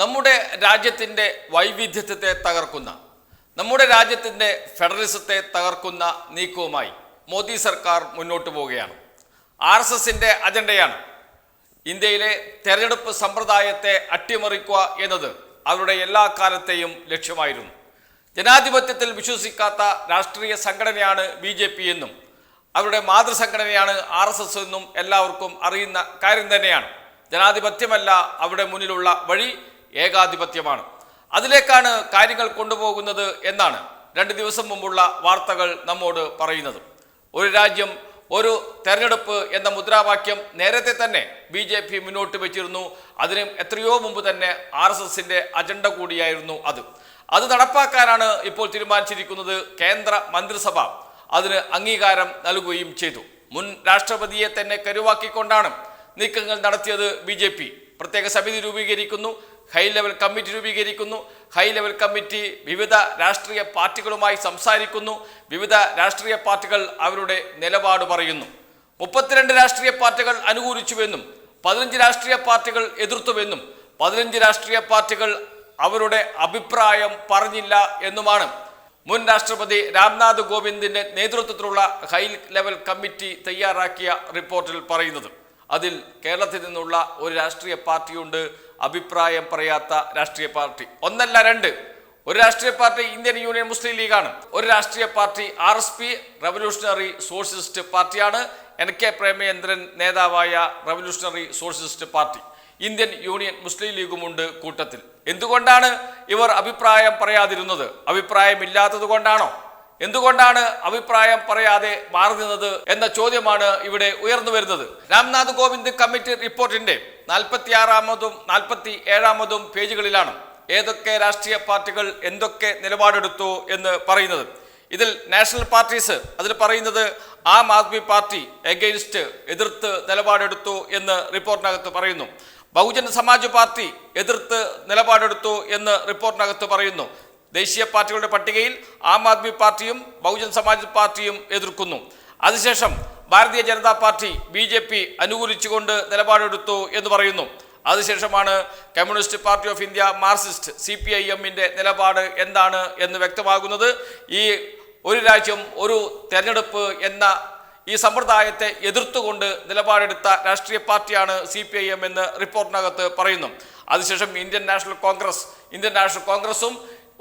നമ്മുടെ രാജ്യത്തിന്റെ വൈവിധ്യത്തെ തകർക്കുന്ന നമ്മുടെ രാജ്യത്തിന്റെ ഫെഡറലിസത്തെ തകർക്കുന്ന നീക്കവുമായി മോദി സർക്കാർ മുന്നോട്ട് പോവുകയാണ്. ആർ എസ് എസിന്റെ അജണ്ടയാണ് ഇന്ത്യയിലെ തെരഞ്ഞെടുപ്പ് സമ്പ്രദായത്തെ അട്ടിമറിക്കുക എന്നത് അവരുടെ എല്ലാ കാലത്തെയും ലക്ഷ്യമായിരുന്നു. ജനാധിപത്യത്തിൽ വിശ്വസിക്കാത്ത രാഷ്ട്രീയ സംഘടനയാണ് ബി ജെ പി എന്നും അവരുടെ മാതൃസംഘടനയാണ് ആർ എസ് എസ് എന്നും എല്ലാവർക്കും അറിയുന്ന കാര്യം തന്നെയാണ്. ജനാധിപത്യമല്ല അവരുടെ മുന്നിലുള്ള വഴി. ഏകാധിപത്യമാണ്. അതിലേക്കാണ് കാര്യങ്ങൾ കൊണ്ടുപോകുന്നത് എന്നാണ് രണ്ട് ദിവസം മുമ്പുള്ള വാർത്തകൾ നമ്മോട് പറയുന്നത്. ഒരു രാജ്യം ഒരു തെരഞ്ഞെടുപ്പ് എന്ന മുദ്രാവാക്യം നേരത്തെ തന്നെ ബി ജെ പി മുന്നോട്ട് വെച്ചിരുന്നു. അതിന് എത്രയോ മുമ്പ് തന്നെ ആർ എസ് എസിന്റെ അജണ്ട കൂടിയായിരുന്നു അത്. അത് നടപ്പാക്കാനാണ് ഇപ്പോൾ തീരുമാനിച്ചിരിക്കുന്നത് കേന്ദ്ര മന്ത്രിസഭ. അതിന് അംഗീകാരം നൽകുകയും ചെയ്തു. മുൻ രാഷ്ട്രപതിയെ തന്നെ കരുവാക്കിക്കൊണ്ടാണ് നീക്കങ്ങൾ നടത്തിയത് ബി പ്രത്യേക സമിതി രൂപീകരിക്കുന്നു. ഹൈ ലെവൽ കമ്മിറ്റി രൂപീകരിക്കുന്നു. ഹൈ ലെവൽ കമ്മിറ്റി വിവിധ രാഷ്ട്രീയ പാർട്ടികളുമായി സംസാരിക്കുന്നു. വിവിധ രാഷ്ട്രീയ പാർട്ടികൾ അവരുടെ നിലപാട് പറയുന്നു. മുപ്പത്തിരണ്ട് രാഷ്ട്രീയ പാർട്ടികൾ അനുകൂലിച്ചുവെന്നും പതിനഞ്ച് രാഷ്ട്രീയ പാർട്ടികൾ എതിർത്തുവെന്നും പതിനഞ്ച് രാഷ്ട്രീയ പാർട്ടികൾ അവരുടെ അഭിപ്രായം പറഞ്ഞില്ല എന്നുമാണ് മുൻ രാഷ്ട്രപതി രാംനാഥ് കോവിന്ദിന്റെ നേതൃത്വത്തിലുള്ള ഹൈ ലെവൽ കമ്മിറ്റി തയ്യാറാക്കിയ റിപ്പോർട്ടിൽ പറയുന്നത്. അതിൽ കേരളത്തിൽ നിന്നുള്ള ഒരു രാഷ്ട്രീയ പാർട്ടിയുണ്ട്. അഭിപ്രായം പറയാത്ത രാഷ്ട്രീയ പാർട്ടി. ഒന്നല്ല രണ്ട്. ഒരു രാഷ്ട്രീയ പാർട്ടി ഇന്ത്യൻ യൂണിയൻ മുസ്ലിം ലീഗാണ്. ഒരു രാഷ്ട്രീയ party R S P revolutionary socialist പാർട്ടിയാണ്. എൻ കെ പ്രേമചന്ദ്രൻ നേതാവായ revolutionary socialist party. Indian union Muslim ലീഗുമുണ്ട് കൂട്ടത്തിൽ. എന്തുകൊണ്ടാണ് ഇവർ അഭിപ്രായം പറയാതിരുന്നത്? അഭിപ്രായമില്ലാത്തത് കൊണ്ടാണോ? എന്തുകൊണ്ടാണ് അഭിപ്രായം പറയാതെ മാറി നിന്നത് എന്ന ചോദ്യമാണ് ഇവിടെ ഉയർന്നു വരുന്നത്. രാംനാഥ് കോവിന്ദ് കമ്മിറ്റി റിപ്പോർട്ടിന്റെ നാൽപ്പത്തിയാറാമതും നാൽപ്പത്തി ഏഴാമതും പേജുകളിലാണ് ഏതൊക്കെ രാഷ്ട്രീയ പാർട്ടികൾ എന്തൊക്കെ നിലപാടെടുത്തു എന്ന് പറയുന്നത്. ഇതിൽ നാഷണൽ പാർട്ടീസ് അതിൽ പറയുന്നത് ആം ആദ്മി പാർട്ടി എഗെയിൻസ്റ്റ് എതിർത്ത് നിലപാടെടുത്തു എന്ന് റിപ്പോർട്ടിനകത്ത് പറയുന്നു. ബഹുജൻ സമാജ് പാർട്ടി എതിർത്ത് നിലപാടെടുത്തു എന്ന് റിപ്പോർട്ടിനകത്ത് പറയുന്നു. ദേശീയ പാർട്ടികളുടെ പട്ടികയിൽ ആം ആദ്മി പാർട്ടിയും ബഹുജൻ സമാജ് പാർട്ടിയും എതിർക്കുന്നു. അതിനുശേഷം Bharatiya Janata party B J P അനുകൂലിച്ചുകൊണ്ട് നിലപാടെടുത്തു എന്ന് പറയുന്നു. അതിനുശേഷമാണ് communist party of India Marxist C P I എമ്മിന്റെ നിലപാട് എന്താണ് എന്ന് വ്യക്തമാകുന്നത്. ഈ ഒരു രാജ്യം ഒരു തെരഞ്ഞെടുപ്പ് എന്ന ഈ സമ്പ്രദായത്തെ എതിർത്തുകൊണ്ട് നിലപാടെടുത്ത രാഷ്ട്രീയ പാർട്ടിയാണ് സി പി ഐ എം എന്ന് റിപ്പോർട്ടിനകത്ത് പറയുന്നു. അതിനുശേഷം Indian national Congress Indian national കോൺഗ്രസും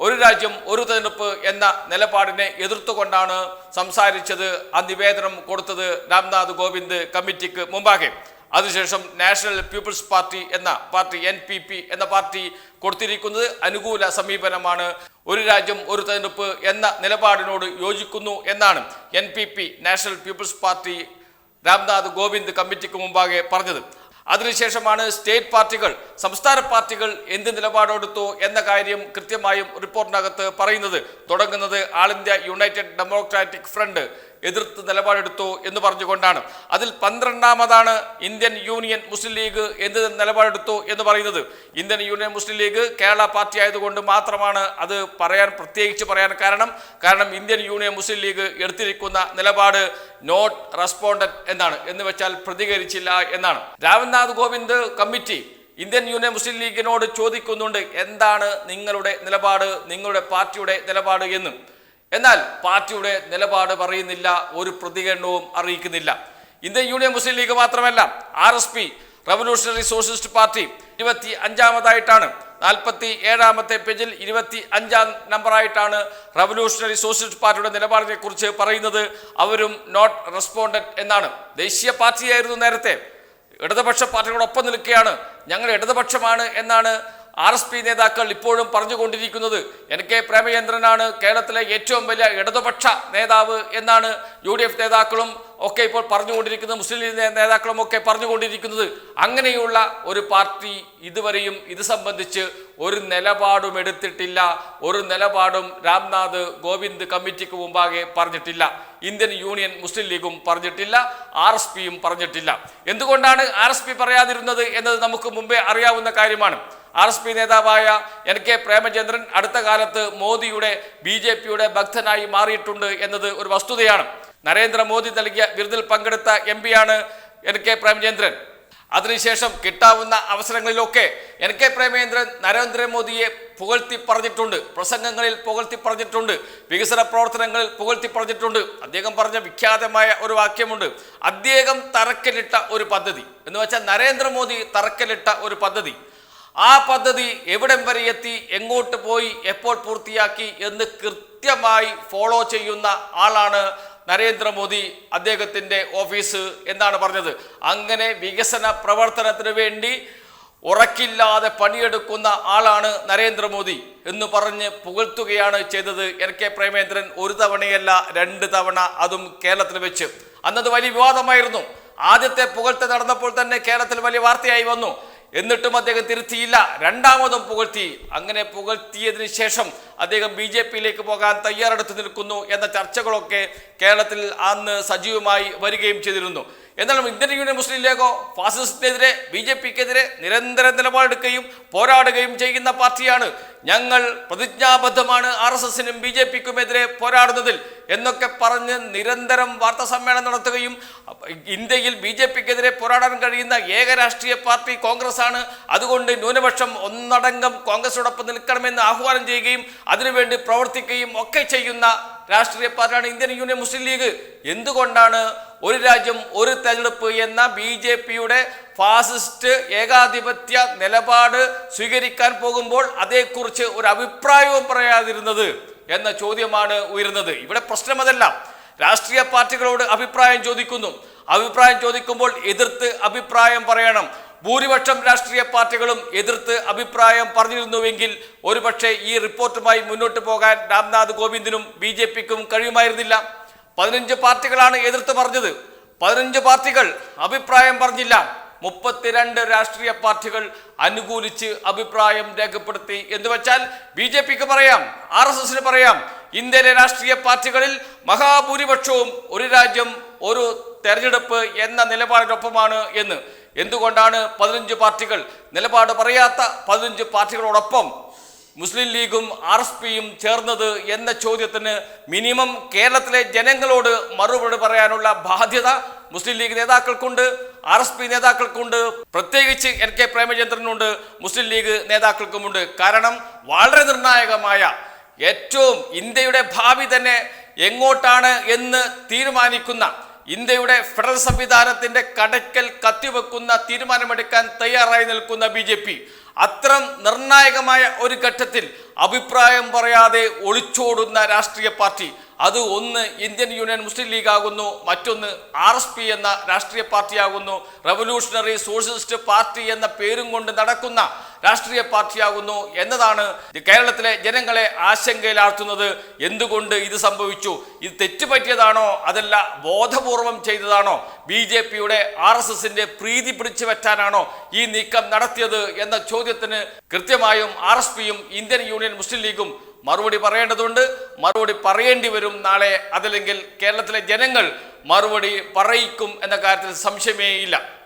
ഒരു രാജ്യം ഒരു തെരഞ്ഞെടുപ്പ് എന്ന നിലപാടിനെ എതിർത്തുകൊണ്ടാണ് സംസാരിച്ചത് ആ നിവേദനം കൊടുത്തത് രാംനാഥ് കോവിന്ദ് കമ്മിറ്റിക്ക് മുമ്പാകെ. അതിനുശേഷം നാഷണൽ പീപ്പിൾസ് പാർട്ടി എന്ന പാർട്ടി എൻ പി പി എന്ന പാർട്ടി കൊടുത്തിരിക്കുന്നത് അനുകൂല സമീപനമാണ്. ഒരു രാജ്യം ഒരു തെരഞ്ഞെടുപ്പ് എന്ന നിലപാടിനോട് യോജിക്കുന്നു എന്നാണ് N P P national people's party Ramnath Kovind കമ്മിറ്റിക്ക് മുമ്പാകെ പറഞ്ഞത്. അതിനുശേഷമാണ് സ്റ്റേറ്റ് പാർട്ടികൾ സംസ്ഥാന പാർട്ടികൾ എന്ത് നിലപാടെടുത്തു എന്ന കാര്യം കൃത്യമായും റിപ്പോർട്ടിനകത്ത് പറയുന്നത്. തുടങ്ങുന്നത് all India united democratic front എതിർത്ത് നിലപാടെടുത്തു എന്ന് പറഞ്ഞുകൊണ്ടാണ്. അതിൽ പന്ത്രണ്ടാമതാണ് ഇന്ത്യൻ യൂണിയൻ മുസ്ലിം ലീഗ് എന്ത് നിലപാടെടുത്തു എന്ന് പറയുന്നത്. Indian union Muslim league Kerala party ആയതുകൊണ്ട് മാത്രമാണ് അത് പറയാൻ പ്രത്യേകിച്ച് പറയാൻ കാരണം. കാരണം ഇന്ത്യൻ യൂണിയൻ മുസ്ലിം ലീഗ് എടുത്തിരിക്കുന്ന നിലപാട് നോട്ട് റെസ്പോണ്ടന്റ് എന്നാണ്. എന്ന് വെച്ചാൽ പ്രതികരിച്ചില്ല എന്നാണ്. Ramnath Kovind committee Indian union Muslim ലീഗിനോട് ചോദിക്കുന്നുണ്ട്. എന്താണ് നിങ്ങളുടെ നിലപാട് നിങ്ങളുടെ പാർട്ടിയുടെ നിലപാട് എന്ന്. എന്നാൽ പാർട്ടിയുടെ നിലപാട് പറയുന്നില്ല ഒരു പ്രതികരണവും അറിയിക്കുന്നില്ല. ഇന്ത്യൻ യൂണിയൻ മുസ്ലിം ലീഗ് മാത്രമല്ല R S P Revolutionary Socialist Party ഇരുപത്തി അഞ്ചാമതായിട്ടാണ് നാൽപ്പത്തി ഏഴാമത്തെ പേജിൽ ഇരുപത്തി അഞ്ചാം നമ്പറായിട്ടാണ് റവല്യൂഷണറി സോഷ്യലിസ്റ്റ് പാർട്ടിയുടെ നിലപാടിനെ കുറിച്ച് പറയുന്നത്. അവരും നോട്ട് റെസ്പോണ്ടഡ് എന്നാണ്. ദേശീയ പാർട്ടിയായിരുന്നു നേരത്തെ. ഇടതുപക്ഷ പാർട്ടികളോടൊപ്പം നിൽക്കുകയാണ്. ഞങ്ങൾ ഇടതുപക്ഷമാണ് എന്നാണ് ആർ എസ് പി നേതാക്കൾ ഇപ്പോഴും പറഞ്ഞുകൊണ്ടിരിക്കുന്നത് എൻ കെ പ്രേമചന്ദ്രനാണ് കേരളത്തിലെ ഏറ്റവും വലിയ ഇടതുപക്ഷ നേതാവ് എന്നാണ് യു ഡി എഫ് നേതാക്കളും ഒക്കെ ഇപ്പോൾ പറഞ്ഞുകൊണ്ടിരിക്കുന്നത് മുസ്ലിം ലീഗ് നേതാക്കളും ഒക്കെ പറഞ്ഞുകൊണ്ടിരിക്കുന്നത്. അങ്ങനെയുള്ള ഒരു പാർട്ടി ഇതുവരെയും ഇത് സംബന്ധിച്ച് ഒരു നിലപാടും എടുത്തിട്ടില്ല. ഒരു നിലപാടും രാംനാഥ് ഗോവിന്ദ് കമ്മിറ്റിക്ക് മുമ്പാകെ പറഞ്ഞിട്ടില്ല. ഇന്ത്യൻ യൂണിയൻ മുസ്ലിം ലീഗും പറഞ്ഞിട്ടില്ല ആർ എസ് പിയും പറഞ്ഞിട്ടില്ല. എന്തുകൊണ്ടാണ് ആർ എസ് പി പറയാതിരുന്നത് എന്നത് നമുക്ക് മുമ്പേ അറിയാവുന്ന കാര്യമാണ്. ആർ എസ് പി നേതാവായ എൻ കെ പ്രേമചന്ദ്രൻ അടുത്ത കാലത്ത് മോദിയുടെ ബി ജെ പിയുടെ ഭക്തനായി മാറിയിട്ടുണ്ട് എന്നത് ഒരു വസ്തുതയാണ്. നരേന്ദ്രമോദി നൽകിയ വിരുദിൽ പങ്കെടുത്ത എം പിയാണ് എൻ കെ പ്രേമചന്ദ്രൻ. അതിനുശേഷം കിട്ടാവുന്ന അവസരങ്ങളിലൊക്കെ എൻ കെ പ്രേമേന്ദ്രൻ നരേന്ദ്രമോദിയെ പുകഴ്ത്തി പറഞ്ഞിട്ടുണ്ട്. പ്രസംഗങ്ങളിൽ പുകഴ്ത്തി പറഞ്ഞിട്ടുണ്ട്. വികസന പ്രവർത്തനങ്ങളിൽ പുകഴ്ത്തി പറഞ്ഞിട്ടുണ്ട്. അദ്ദേഹം പറഞ്ഞ വിഖ്യാതമായ ഒരു വാക്യമുണ്ട്. അദ്ദേഹം തറക്കലിട്ട ഒരു പദ്ധതി. എന്ന് വെച്ചാൽ നരേന്ദ്രമോദി തറക്കലിട്ട ഒരു പദ്ധതി. ആ പദ്ധതി എവിടം വരെ എത്തി എങ്ങോട്ട് പോയി എപ്പോൾ പൂർത്തിയാക്കി എന്ന് കൃത്യമായി ഫോളോ ചെയ്യുന്ന ആളാണ് നരേന്ദ്രമോദി അദ്ദേഹത്തിന്റെ ഓഫീസ് എന്നാണ് പറഞ്ഞത്. അങ്ങനെ വികസന പ്രവർത്തനത്തിന് വേണ്ടി ഉറക്കില്ലാതെ പണിയെടുക്കുന്ന ആളാണ് നരേന്ദ്രമോദി എന്ന് പറഞ്ഞ് പുകഴ്ത്തുകയാണ് ചെയ്തത് എൻ കെ പ്രേമേന്ദ്രൻ ഒരു തവണയല്ല രണ്ട് തവണ അതും കേരളത്തിൽ വെച്ച്. അന്നത് വലിയ വിവാദമായിരുന്നു. ആദ്യത്തെ പുകഴ്ത്ത് നടന്നപ്പോൾ തന്നെ കേരളത്തിൽ വലിയ വാർത്തയായി വന്നു. എന്നിട്ടും അദ്ദേഹം തിരുത്തിയില്ല. രണ്ടാമതും പുകഴ്ത്തി. അങ്ങനെ പുകഴ്ത്തിയതിനു ശേഷം അദ്ദേഹം ബി ജെ പിയിലേക്ക് പോകാൻ തയ്യാറെടുത്ത് നിൽക്കുന്നു എന്ന ചർച്ചകളൊക്കെ കേരളത്തിൽ അന്ന് സജീവമായി വരികയും ചെയ്തിരുന്നു. എന്നാലും ഇന്ത്യൻ യൂണിയൻ മുസ്ലിം ലീഗോ ഫാസിസത്തിനെതിരെ ബി ജെ പിക്കെതിരെ നിരന്തരം നിലപാടെടുക്കുകയും പോരാടുകയും ചെയ്യുന്ന പാർട്ടിയാണ്. ഞങ്ങൾ പ്രതിജ്ഞാബദ്ധമാണ് ആർ എസ് എസിനും ബി ജെ പിക്കുമെതിരെ പോരാടുന്നതിൽ. എന്നൊക്കെ പറഞ്ഞ് നിരന്തരം വാർത്താ സമ്മേളനം നടത്തുകയും ഇന്ത്യയിൽ ബി ജെ പിക്കെതിരെ പോരാടാൻ കഴിയുന്ന ഏക രാഷ്ട്രീയ പാർട്ടി കോൺഗ്രസ് ആണ് അതുകൊണ്ട് ന്യൂനപക്ഷം ഒന്നടങ്കം കോൺഗ്രസിനോടൊപ്പം നിൽക്കണമെന്ന് ആഹ്വാനം ചെയ്യുകയും അതിനുവേണ്ടി പ്രവർത്തിക്കുകയും ഒക്കെ ചെയ്യുന്ന രാഷ്ട്രീയ പാർട്ടിയാണ് ഇന്ത്യൻ യൂണിയൻ മുസ്ലിം ലീഗ്. എന്തുകൊണ്ടാണ് ഒരു രാജ്യം ഒരു തെരഞ്ഞെടുപ്പ് എന്ന ബി ജെ പിയുടെ ഫാസിസ്റ്റ് ഏകാധിപത്യ നിലപാട് സ്വീകരിക്കാൻ പോകുമ്പോൾ അതേക്കുറിച്ച് ഒരു അഭിപ്രായവും പറയാതിരുന്നത്? എന്ന ചോദ്യമാണ് ഉയരുന്നത്. ഇവിടെ പ്രശ്നം അതല്ല. രാഷ്ട്രീയ പാർട്ടികളോട് അഭിപ്രായം ചോദിക്കുന്നു. അഭിപ്രായം ചോദിക്കുമ്പോൾ എതിർത്ത് അഭിപ്രായം പറയണം. ഭൂരിപക്ഷം രാഷ്ട്രീയ പാർട്ടികളും എതിർത്ത് അഭിപ്രായം പറഞ്ഞിരുന്നുവെങ്കിൽ ഒരുപക്ഷെ ഈ റിപ്പോർട്ടുമായി മുന്നോട്ട് പോകാൻ രാംനാഥ് കോവിന്ദിനും ബി ജെ പിക്കും കഴിയുമായിരുന്നില്ല. പതിനഞ്ച് പാർട്ടികളാണ് എതിർത്ത് പറഞ്ഞത്. പതിനഞ്ച് പാർട്ടികൾ അഭിപ്രായം പറഞ്ഞില്ല. മുപ്പത്തിരണ്ട് രാഷ്ട്രീയ പാർട്ടികൾ അനുകൂലിച്ച് അഭിപ്രായം രേഖപ്പെടുത്തി. എന്ന് വെച്ചാൽ ബി ജെ പിക്ക് പറയാം ആർ എസ് എസിന് പറയാം ഇന്ത്യയിലെ രാഷ്ട്രീയ പാർട്ടികളിൽ മഹാഭൂരിപക്ഷവും ഒരു രാജ്യം ഒരു തെരഞ്ഞെടുപ്പ് എന്ന നിലപാടിനൊപ്പമാണ് എന്ന്. എന്തുകൊണ്ടാണ് പതിനഞ്ച് പാർട്ടികൾ? നിലപാട് പറയാത്ത പതിനഞ്ച് പാർട്ടികളോടൊപ്പം മുസ്ലിം ലീഗും ആർ എസ് പിയും ചേർന്നത് എന്ന ചോദ്യത്തിന് മിനിമം കേരളത്തിലെ ജനങ്ങളോട് മറുപടി പറയാനുള്ള ബാധ്യത മുസ്ലിം ലീഗ് നേതാക്കൾക്കുണ്ട് ആർ എസ് പി നേതാക്കൾക്കുണ്ട് പ്രത്യേകിച്ച് എൻ കെ പ്രേമചന്ദ്രനുണ്ട് മുസ്ലിം ലീഗ് നേതാക്കൾക്കുമുണ്ട്. കാരണം വളരെ നിർണായകമായ ഏറ്റവും ഇന്ത്യയുടെ ഭാവി തന്നെ എങ്ങോട്ടാണ് എന്ന് തീരുമാനിക്കുന്ന ഇന്ത്യയുടെ ഫെഡറൽ സംവിധാനത്തിന്റെ കടക്കൽ കത്തിവെക്കുന്ന തീരുമാനമെടുക്കാൻ തയ്യാറായി നിൽക്കുന്ന ബി അത്തരം നിർണായകമായ ഒരു ഘട്ടത്തിൽ അഭിപ്രായം പറയാതെ ഒളിച്ചോടുന്ന രാഷ്ട്രീയ പാർട്ടി. അത് ഒന്ന് ഇന്ത്യൻ യൂണിയൻ മുസ്ലിം ലീഗ് ആകുന്നു മറ്റൊന്ന് ആർ എസ് പി എന്ന രാഷ്ട്രീയ പാർട്ടിയാകുന്നു. റവല്യൂഷണറി സോഷ്യലിസ്റ്റ് പാർട്ടി എന്ന പേരും കൊണ്ട് നടക്കുന്ന രാഷ്ട്രീയ പാർട്ടിയാകുന്നു എന്നതാണ് കേരളത്തിലെ ജനങ്ങളെ ആശങ്കയിലാഴ്ത്തുന്നത്. എന്തുകൊണ്ട് ഇത് സംഭവിച്ചു? ഇത് തെറ്റുപറ്റിയതാണോ? അതല്ല ബോധപൂർവം ചെയ്തതാണോ? ബി ജെ പിയുടെ ആർ എസ് എസിന്റെ പ്രീതി പിടിച്ചു പറ്റാനാണോ ഈ നീക്കം നടത്തിയത് എന്ന ചോദ്യത്തിന് കൃത്യമായും ആർ എസ് പിയും ഇന്ത്യൻ യൂണിയൻ മുസ്ലിം ലീഗും മറുപടി പറയേണ്ടതുണ്ട്. മറുപടി പറയേണ്ടി വരും നാളെ. അതല്ലെങ്കിൽ കേരളത്തിലെ ജനങ്ങൾ മറുപടി പറയിക്കും എന്ന കാര്യത്തിൽ സംശയമേ ഇല്ല.